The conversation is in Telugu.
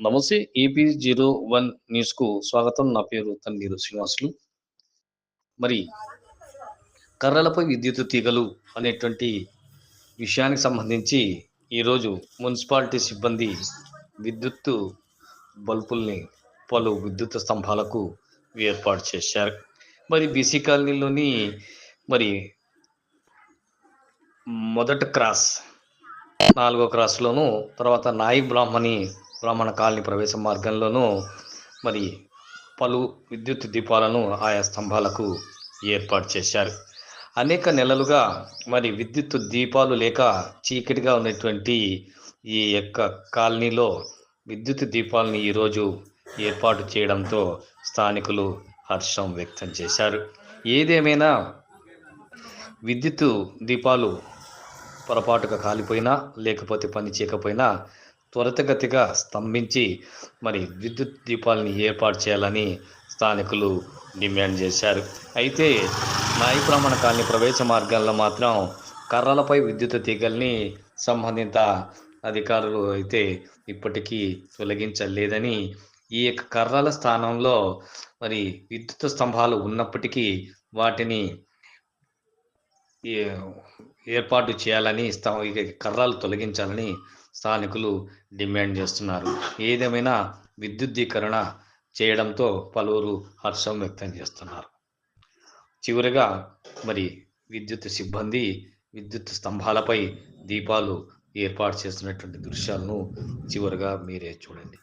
నమస్తే ఏపీ జీరో వన్ న్యూస్కు స్వాగతం. నా పేరు తన్నీరు శ్రీనివాసులు. మరి కర్రలపై విద్యుత్ తీగలు అనేటువంటి విషయానికి సంబంధించి ఈరోజు మున్సిపాలిటీ సిబ్బంది విద్యుత్తు బల్బుల్ని పలు విద్యుత్ స్తంభాలకు ఏర్పాటు చేశారు. మరి బీసీ కాలనీలోని మరి మొదటి క్రాస్ నాలుగో క్రాస్లోను తర్వాత నాయి బ్రాహ్మణి బ్రాహ్మణ కాలనీ ప్రవేశ మార్గంలోనూ మరి పలు విద్యుత్ దీపాలను ఆయా స్తంభాలకు ఏర్పాటు చేశారు. అనేక నెలలుగా మరి విద్యుత్ దీపాలు లేక చీకటిగా ఉన్నటువంటి ఈ యొక్క కాలనీలో విద్యుత్ దీపాలను ఈరోజు ఏర్పాటు చేయడంతో స్థానికులు హర్షం వ్యక్తం చేశారు. ఏదేమైనా విద్యుత్ దీపాలు పొరపాటుగా కాలిపోయినా లేకపోతే పని చేయకపోయినా త్వరితగతిగా స్తంభించి మరి విద్యుత్ దీపాలని ఏర్పాటు చేయాలని స్థానికులు డిమాండ్ చేశారు. అయితే నాయి బ్రాహ్మణ కాలనీ ప్రవేశ మార్గాల్లో మాత్రం కర్రలపై విద్యుత్ తీగల్ని సంబంధిత అధికారులు అయితే ఇప్పటికీ తొలగించలేదని ఈ యొక్క కర్రల స్థానంలో మరి విద్యుత్ స్తంభాలు ఉన్నప్పటికీ వాటిని ఏర్పాటు చేయాలని స్థా- ఇక కర్రలు తొలగించాలని స్థానికులు డిమాండ్ చేస్తున్నారు. ఏదేమైనా విద్యుద్దీకరణ చేయడంతో పలువురు హర్షం వ్యక్తం చేస్తున్నారు. చివరిగా మరి విద్యుత్ సిబ్బంది విద్యుత్ స్తంభాలపై దీపాలు ఏర్పాటు చేస్తున్నటువంటి దృశ్యాలను చివరిగా మీరే చూడండి.